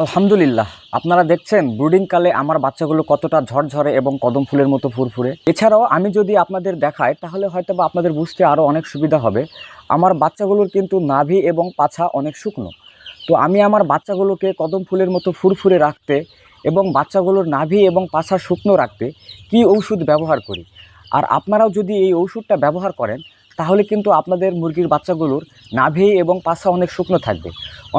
আলহামদুলিল্লাহ, আপনারা দেখছেন ব্রুডিংকালে আমার বাচ্চাগুলো কতটা ঝরঝরে এবং কদম ফুলের মতো ফুরফুরে। এছাড়াও আমি যদি আপনাদের দেখাই, তাহলে হয়তো বা আপনাদের বুঝতে আরও অনেক সুবিধা হবে। আমার বাচ্চাগুলোর কিন্তু নাভি এবং পাছা অনেক শুকনো। তো আমি আমার বাচ্চাগুলোকে কদম ফুলের মতো ফুরফুরে রাখতে এবং বাচ্চাগুলোর নাভি এবং পাছা শুকনো রাখতে কি ঔষধ ব্যবহার করি? আর আপনারাও যদি এই ওষুধটা ব্যবহার করেন তাহলে কিন্তু আপনাদের মুরগির বাচ্চাগুলোর নাভি এবং পাছা অনেক শুকনো থাকবে।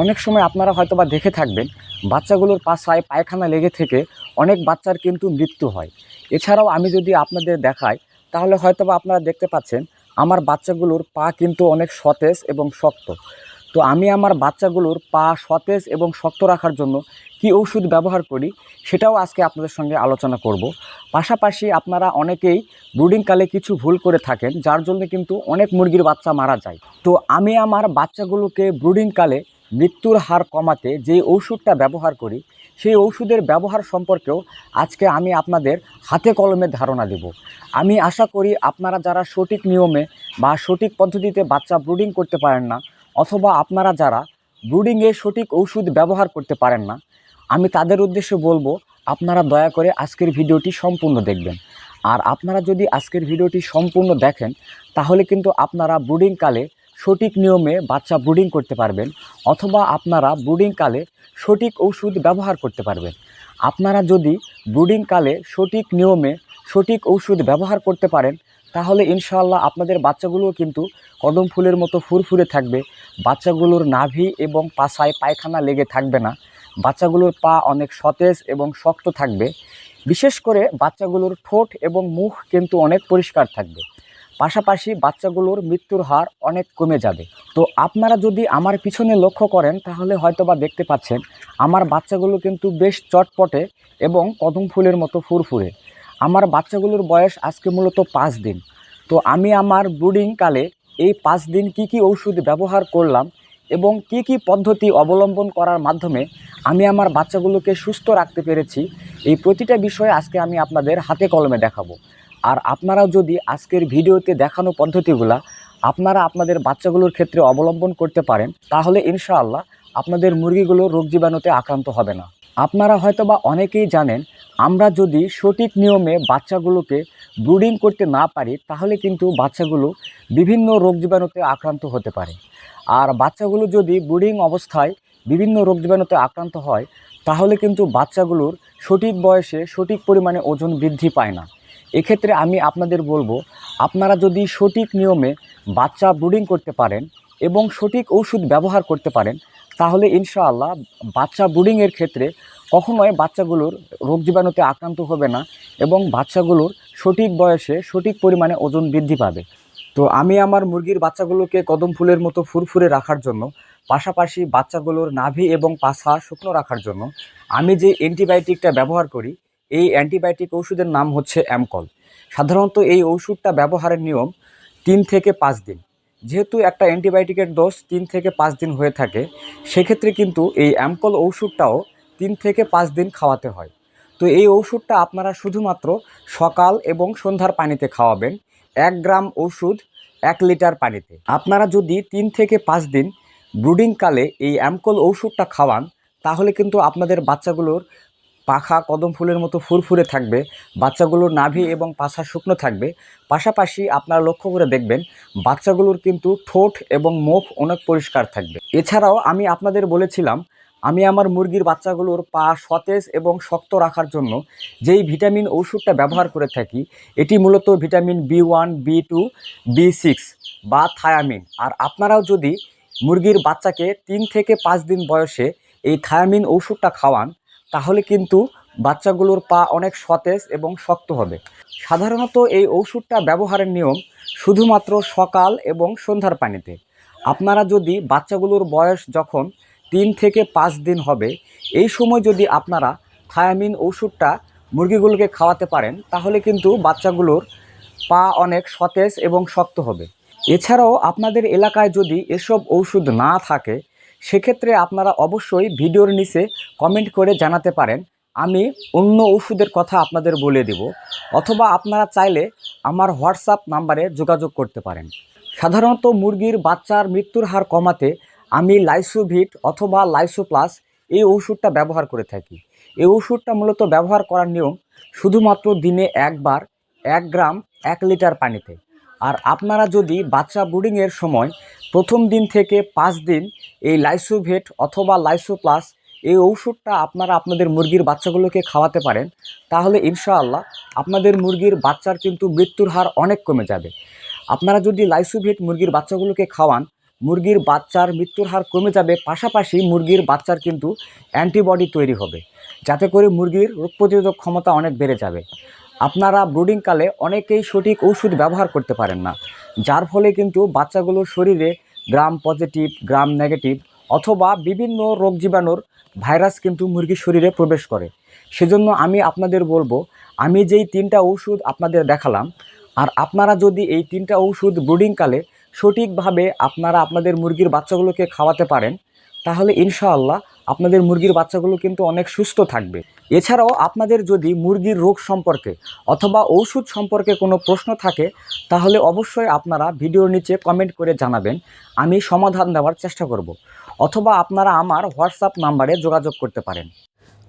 অনেক সময় আপনারা হয়তো বা দেখে থাকবেন, বাচ্চাগুলোর পাশায় পায়খানা লেগে থেকে অনেক বাচ্চার কিন্তু মৃত্যু হয়। এছাড়াও আমি যদি আপনাদের দেখাই, তাহলে হয়তো বা আপনারা দেখতে পাচ্ছেন, আমার বাচ্চাগুলোর পা কিন্তু অনেক সতেজ এবং শক্ত। তো আমি আমার বাচ্চাগুলোর পা সতেজ এবং শক্ত রাখার জন্য কি ওষুধ ব্যবহার করি সেটাও আজকে আপনাদের সঙ্গে আলোচনা করব। পাশাপাশি আপনারা অনেকেই ব্রুডিংকালে কিছু ভুল করে থাকেন, যার জন্য কিন্তু অনেক মুরগির বাচ্চা মারা যায়। তো আমি আমার বাচ্চাগুলোকে ব্রুডিংকালে মৃত্যুর হার কমাতে যে ওষুধটা ব্যবহার করি, সেই ওষুধের ব্যবহার সম্পর্কেও আজকে আমি আপনাদের হাতে কলমে ধারণা দেব। আমি আশা করি আপনারা যারা সঠিক নিয়মে বা সঠিক পদ্ধতিতে বাচ্চা ব্রুডিং করতে পারেন না, অথবা আপনারা যারা ব্রুডিংয়ে সঠিক ওষুধ ব্যবহার করতে পারেন না আমি তাদের উদ্দেশ্যে বলব, আপনারা দয়া করে আজকের ভিডিওটি সম্পূর্ণ দেখবেন। আর আপনারা যদি আজকের ভিডিওটি সম্পূর্ণ দেখেন, তাহলে কিন্তু আপনারা ব্রুডিংকালে সঠিক নিয়মে বাচ্চা ব্রুডিং করতে পারবেন, অথবা আপনারা ব্রুডিংকালে সঠিক ওষুধ ব্যবহার করতে পারবেন। আপনারা যদি ব্রুডিংকালে সঠিক নিয়মে সঠিক ওষুধ ব্যবহার করতে পারেন, তাহলে ইনশাআল্লাহ আপনাদের বাচ্চাগুলোও কিন্তু কদম ফুলের মতো ফুরফুরে থাকবে, বাচ্চাগুলোর নাভি এবং পাছায় পায়খানা লেগে থাকবে না। বাচ্চাগুলোর পা অনেক সতেজ এবং শক্ত থাকবে। বিশেষ করে বাচ্চাগুলোর ঠোঁট এবং মুখ কিন্তু অনেক পরিষ্কার থাকবে। পাশাপাশি বাচ্চাগুলোর মৃত্যুর হার অনেক কমে যাবে। তো আপনারা যদি আমার পিছনে লক্ষ্য করেন, তাহলে হয়তোবা দেখতে পাচ্ছেন, আমার বাচ্চাগুলো কিন্তু বেশ চটপটে এবং কদম ফুলের মতো ফুরফুরে। আমার বাচ্চাগুলোর বয়স আজকে মূলত পাঁচ দিন। তো আমি আমার ব্রুডিংকালে এই পাঁচ দিন কি কি ঔষধ ব্যবহার করলাম এবং কি কি পদ্ধতি অবলম্বন করার মাধ্যমে আমি আমার বাচ্চাগুলোকে সুস্থ রাখতে পেরেছি, এই প্রতিটা বিষয়ে আজকে আমি আপনাদের হাতে কলমে দেখাবো। আর আপনারাও যদি আজকের ভিডিওতে দেখানো পদ্ধতিগুলা আপনারা আপনাদের বাচ্চাগুলোর ক্ষেত্রে অবলম্বন করতে পারেন, তাহলে ইনশাআল্লাহ আপনাদের মুরগিগুলো রোগ জীবাণুতে আক্রান্ত হবে না। আপনারা হয়তোবা অনেকেই জানেন, আমরা যদি সঠিক নিয়মে বাচ্চাগুলোকে ব্রুডিং করতে না পারি, তাহলে কিন্তু বাচ্চাগুলো বিভিন্ন রোগ জীবাণুতে আক্রান্ত হতে পারে। আর বাচ্চাগুলো যদি ব্রুডিং অবস্থায় বিভিন্ন রোগ জীবাণুতে আক্রান্ত হয়, তাহলে কিন্তু বাচ্চাগুলোর সঠিক বয়সে সঠিক পরিমাণে ওজন বৃদ্ধি পায় না। এক্ষেত্রে আমি আপনাদের বলব, আপনারা যদি সঠিক নিয়মে বাচ্চা ব্রুডিং করতে পারেন এবং সঠিক ওষুধ ব্যবহার করতে পারেন, তাহলে ইনশাআল্লাহ বাচ্চা ব্রুডিংয়ের ক্ষেত্রে কখনোই বাচ্চাগুলোর রোগ জীবাণুতে আক্রান্ত হবে না এবং বাচ্চাগুলোর সঠিক বয়সে সঠিক পরিমাণে ওজন বৃদ্ধি পাবে। তো আমি আমার মুরগির বাচ্চাগুলোকে কদম ফুলের মতো ফুরফুরে রাখার জন্য, পাশাপাশি বাচ্চাগুলোর নাভি এবং পাছা শুকনো রাখার জন্য, আমি যে অ্যান্টিবায়োটিকটা ব্যবহার করি, এই অ্যান্টিবায়োটিক ওষুধের নাম হচ্ছে অ্যামকল। সাধারণত এই ওষুধটা ব্যবহারের নিয়ম তিন থেকে পাঁচ দিন। যেহেতু একটা অ্যান্টিবায়োটিকের ডোজ তিন থেকে পাঁচ দিন হয়ে থাকে, সেক্ষেত্রে কিন্তু এই অ্যামকল ওষুধটাও তিন থেকে পাঁচ দিন খাওয়াতে হয়। তো এই ওষুধটা আপনারা শুধুমাত্র সকাল এবং সন্ধ্যার পানিতে খাওয়াবেন এক গ্রাম ওষুধ, এক লিটার পানিতে। আপনারা যদি তিন থেকে পাঁচ দিন ব্রুডিংকালে এই অ্যামকল ওষুধটা খাওয়ান, তাহলে কিন্তু আপনাদের বাচ্চাগুলোর পাখা কদম ফুলের মতো ফুরফুরে থাকবে, বাচ্চাগুলোর নাভি এবং পাছা শুকনো থাকবে। পাশাপাশি আপনারা লক্ষ্য করে দেখবেন, বাচ্চাগুলোর কিন্তু ঠোঁট এবং মুখ অনেক পরিষ্কার থাকবে। এছাড়াও আমি আপনাদের বলেছিলাম আমি আমার মুরগির বাচ্চাগুলোর পা সতেজ এবং শক্ত রাখার জন্য যেই ভিটামিন ওষুধটা ব্যবহার করে থাকি, এটি মূলত vitamin B one, B two, B six বা থায়ামিন। আর আপনারাও যদি মুরগির বাচ্চাকে তিন থেকে পাঁচ দিন বয়সে এই থায়ামিন ওষুধটা খাওয়ান, তাহলে কিন্তু বাচ্চাগুলোর পা অনেক সতেজ এবং শক্ত হবে। সাধারণত এই ওষুধটা ব্যবহারের নিয়ম শুধুমাত্র সকাল এবং সন্ধ্যার পানিতে। আপনারা যদি বাচ্চাগুলোর বয়স যখন তিন থেকে পাঁচ দিন হবে। এই সময় যদি আপনারা থায়ামিন ওষুধটা মুরগিগুলোকে খাওয়াতে পারেন, তাহলে কিন্তু বাচ্চাগুলোর পা অনেক সতেজ এবং শক্ত হবে। এছাড়াও আপনাদের এলাকায় যদি এসব ঔষধ না থাকে, সেক্ষেত্রে আপনারা অবশ্যই ভিডিওর নিচে কমেন্ট করে জানাতে পারেন। আমি অন্য ওষুধের কথা আপনাদের বলে দেব, অথবা আপনারা চাইলে আমার হোয়াটসঅ্যাপ নাম্বারে যোগাযোগ করতে পারেন। সাধারণত মুরগির বাচ্চার মৃত্যুর হার কমাতে আমি লাইসোভিট অথবা লাইসোপ্লাস এই ওষুধটা ব্যবহার করে থাকি। এই ওষুধটা মূলত ব্যবহার করার নিয়ম শুধুমাত্র দিনে একবার এক গ্রাম, এক লিটার পানিতে। আর আপনারা যদি বাচ্চা ব্রুডিংয়ের সময় প্রথম দিন থেকে পাঁচ দিন এই লাইসোভেট অথবা লাইসো প্লাস এই ঔষধটা আপনারা আপনাদের মুরগির বাচ্চাগুলোকে খাওয়াতে পারেন, তাহলে ইনশাআল্লাহ আপনাদের মুরগির বাচ্চার কিন্তু মৃত্যুর হার অনেক কমে যাবে। আপনারা যদি লাইসোভেট মুরগির বাচ্চাগুলোকে খাওয়ান মুরগির বাচ্চার মৃত্যুর হার কমে যাবে, পাশাপাশি মুরগির বাচ্চার কিন্তু অ্যান্টিবডি তৈরি হবে। যাতে করে মুরগির রোগ প্রতিরোধক ক্ষমতা অনেক বেড়ে যাবে। আপনারা ব্রুডিংকালে অনেকেই সঠিক ওষুধ ব্যবহার করতে পারেন না, যার ফলে কিন্তু বাচ্চাগুলোর শরীরে গ্রাম পজিটিভ গ্রাম নেগেটিভ অথবা বিভিন্ন রোগ জীবাণুর ভাইরাস কিন্তু মুরগির শরীরে প্রবেশ করে। সেজন্য আমি আপনাদের বলব, আমি যেই তিনটা ওষুধ আপনাদের দেখালাম, আর আপনারা যদি এই তিনটা ওষুধ ব্রুডিংকালে সঠিকভাবে আপনারা আপনাদের মুরগির বাচ্চাগুলোকে খাওয়াতে পারেন, তাহলে ইনশাআল্লাহ আপনাদের মুরগির বাচ্চাগুলো কিন্তু অনেক সুস্থ থাকবে। এছাড়াও আপনাদের যদি মুরগির রোগ সম্পর্কে অথবা ঔষধ সম্পর্কে কোনো প্রশ্ন থাকে, তাহলে অবশ্যই আপনারা ভিডিওর নিচে কমেন্ট করে জানাবেন, আমি সমাধান দেওয়ার চেষ্টা করব। অথবা আপনারা আমার হোয়াটসঅ্যাপ নাম্বারে যোগাযোগ করতে পারেন।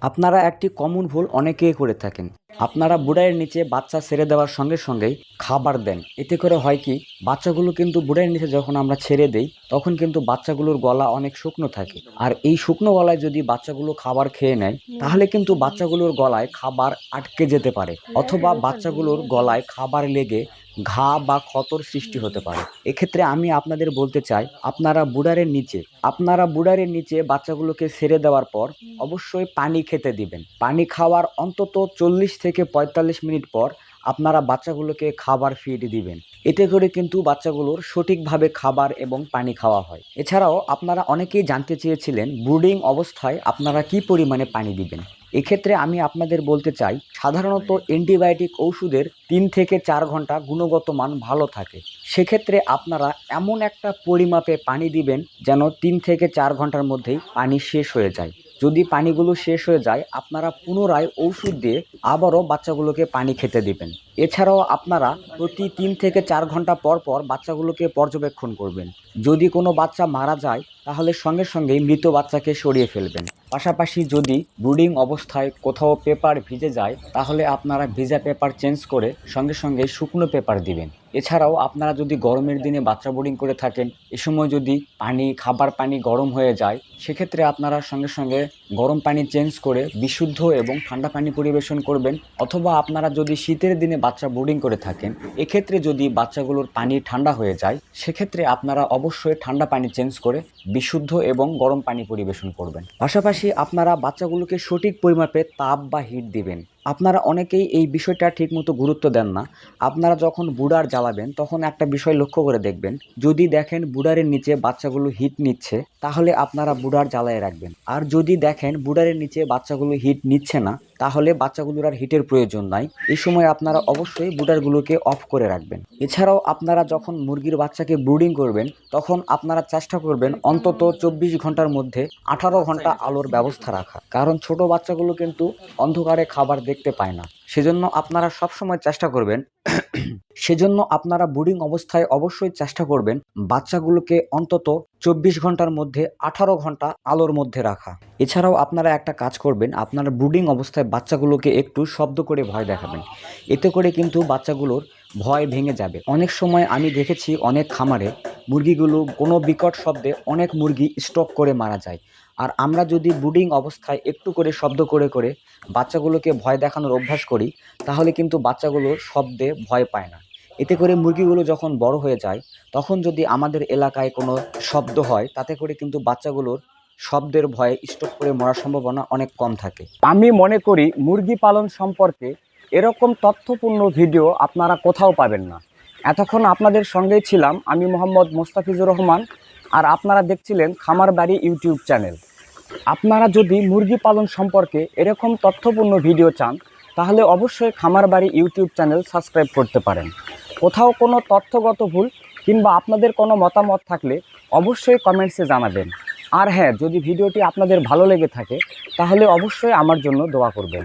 আপনারা একটি কমন ভুল অনেকেই করে থাকেন। আপনারা বুড়াইয়ের নিচে বাচ্চা ছেড়ে দেওয়ার সঙ্গে সঙ্গেই খাবার দেন। এতে করে হয় কি, বাচ্চাগুলো কিন্তু বুড়াইয়ের নিচে যখন আমরা ছেড়ে দেই, তখন কিন্তু বাচ্চাগুলোর গলা অনেক শুকনো থাকে। আর এই শুকনো গলায় যদি বাচ্চাগুলো খাবার খেয়ে নেয়, তাহলে কিন্তু বাচ্চাগুলোর গলায় খাবার আটকে যেতে পারে। অথবা বাচ্চাগুলোর গলায় খাবার লেগে ঘা বা ক্ষতর সৃষ্টি হতে পারে। এক্ষেত্রে আমি আপনাদের বলতে চাই, আপনারা বুড়ারের নিচে, আপনারা বুড়ারের নিচে বাচ্চাগুলোকে ছেড়ে দেওয়ার পর অবশ্যই পানি খেতে দিবেন। পানি খাওয়ার অন্তত চল্লিশ থেকে পঁয়তাল্লিশ মিনিট পর আপনারা বাচ্চাগুলোকে খাবার ফিড দিবেন। এতে করে কিন্তু বাচ্চাগুলোর সঠিকভাবে খাবার এবং পানি খাওয়া হয়। এছাড়াও আপনারা অনেকেই জানতে চেয়েছিলেন ব্রুডিং অবস্থায় আপনারা কি পরিমাণে পানি দিবেন? এক্ষেত্রে আমি আপনাদের বলতে চাই, সাধারণত অ্যান্টিবায়োটিক ওষুধের তিন থেকে চার ঘণ্টা গুণগত মান ভালো থাকে। সেক্ষেত্রে আপনারা এমন একটা পরিমাপে পানি দিবেন যেন তিন থেকে চার ঘণ্টার মধ্যেই পানি শেষ হয়ে যায়। যদি পানিগুলো শেষ হয়ে যায়, আপনারা পুনরায় ওষুধ দিয়ে আবারও বাচ্চাগুলোকে পানি খেতে দিবেন। এছাড়াও আপনারা প্রতি তিন থেকে চার ঘণ্টা পর পর বাচ্চাগুলোকে পর্যবেক্ষণ করবেন। যদি কোনো বাচ্চা মারা যায়, তাহলে সঙ্গে সঙ্গেই মৃত বাচ্চাকে সরিয়ে ফেলবেন। পাশাপাশি যদি ব্রুডিং অবস্থায় কোথাও পেপার ভিজে যায়, তাহলে আপনারা ভিজা পেপার চেঞ্জ করে সঙ্গে সঙ্গে শুকনো পেপার দিবেন। এছাড়াও আপনারা যদি গরমের দিনে বাচ্চা বোর্ডিং করে থাকেন, এ সময় যদি পানি, খাবার পানি গরম হয়ে যায়, সেক্ষেত্রে আপনারা সঙ্গে সঙ্গে গরম পানি চেঞ্জ করে বিশুদ্ধ এবং ঠান্ডা পানি পরিবেশন করবেন। অথবা আপনারা যদি শীতের দিনে বাচ্চা বোর্ডিং করে থাকেন, এক্ষেত্রে যদি বাচ্চাগুলোর পানি ঠান্ডা হয়ে যায়, সেক্ষেত্রে আপনারা অবশ্যই ঠান্ডা পানি চেঞ্জ করে বিশুদ্ধ এবং গরম পানি পরিবেশন করবেন। পাশাপাশি আপনারা বাচ্চাগুলোকে সঠিক পরিমাপে তাপ বা হিট দিবেন। আপনারা অনেকেই এই বিষয়টা ঠিকমতো গুরুত্ব দেন না। আপনারা যখন বুড়ার জ্বালাবেন, তখন একটা বিষয় লক্ষ্য করে দেখবেন। যদি দেখেন বুড়ারের নিচে বাচ্চাগুলো হিট নিচ্ছে, তাহলে আপনারা বুড়ার জ্বালায় রাখবেন। আর যদি দেখেন বুড়ারের নিচে বাচ্চাগুলো হিট নিচ্ছে না তাহলে বাচ্চাগুলোর আর হিটের প্রয়োজন নাই। এই সময় আপনারা অবশ্যই বুডারগুলোকে অফ করে রাখবেন। এছাড়াও আপনারা যখন মুরগির বাচ্চাকে ব্রুডিং করবেন, তখন আপনারা চেষ্টা করবেন অন্তত চব্বিশ ঘণ্টার মধ্যে আঠারো ঘণ্টা আলোর ব্যবস্থা রাখা। কারণ ছোট বাচ্চাগুলো কিন্তু অন্ধকারে খাবার দেখতে পায় না। সেজন্য আপনারা সবসময় চেষ্টা করবেন, সেজন্য আপনারা বোর্ডিং অবস্থায় অবশ্যই চেষ্টা করবেন বাচ্চাগুলোকে অন্তত চব্বিশ ঘণ্টার মধ্যে আঠারো ঘণ্টা আলোর মধ্যে রাখা। এছাড়াও আপনারা একটা কাজ করবেন, আপনারা ব্রুডিং অবস্থায় বাচ্চাগুলোকে একটু শব্দ করে ভয় দেখাবেন। এতে করে কিন্তু বাচ্চাগুলোর ভয় ভেঙে যাবে। অনেক সময় আমি দেখেছি অনেক খামারে মুরগিগুলো কোনো বিকট শব্দে অনেক মুরগি স্টক করে মারা যায়। আর আমরা যদি ব্রুডিং অবস্থায় একটু করে শব্দ করে করে বাচ্চাগুলোকে ভয় দেখানোর অভ্যাস করি, তাহলে কিন্তু বাচ্চাগুলো শব্দে ভয় পায় না। এতে করে মুরগিগুলো যখন বড় হয়ে যায়, তখন যদি আমাদের এলাকায় কোনো শব্দ হয়, তাতে করে কিন্তু বাচ্চাগুলোর শব্দের ভয়ে স্টক করে মরার সম্ভাবনা অনেক কম থাকে। আমি মনে করি মুরগি পালন সম্পর্কে এরকম তথ্যপূর্ণ ভিডিও আপনারা কোথাও পাবেন না। এতক্ষণ আপনাদের সঙ্গেই ছিলাম আমি মোহাম্মদ মোস্তাফিজুর রহমান আর আপনারা দেখছিলেন খামার বাড়ি ইউটিউব চ্যানেল। আপনারা যদি মুরগি পালন সম্পর্কে এরকম তথ্যপূর্ণ ভিডিও চান, তাহলে অবশ্যই খামার বাড়ি ইউটিউব চ্যানেল সাবস্ক্রাইব করতে পারেন। কোথাও কোনো তথ্যগত ভুল কিংবা আপনাদের কোনো মতামত থাকলে অবশ্যই কমেন্টসে জানাবেন। আর হ্যাঁ যদি ভিডিওটি আপনাদের ভালো লেগে থাকে, তাহলে অবশ্যই আমার জন্য দোয়া করবেন।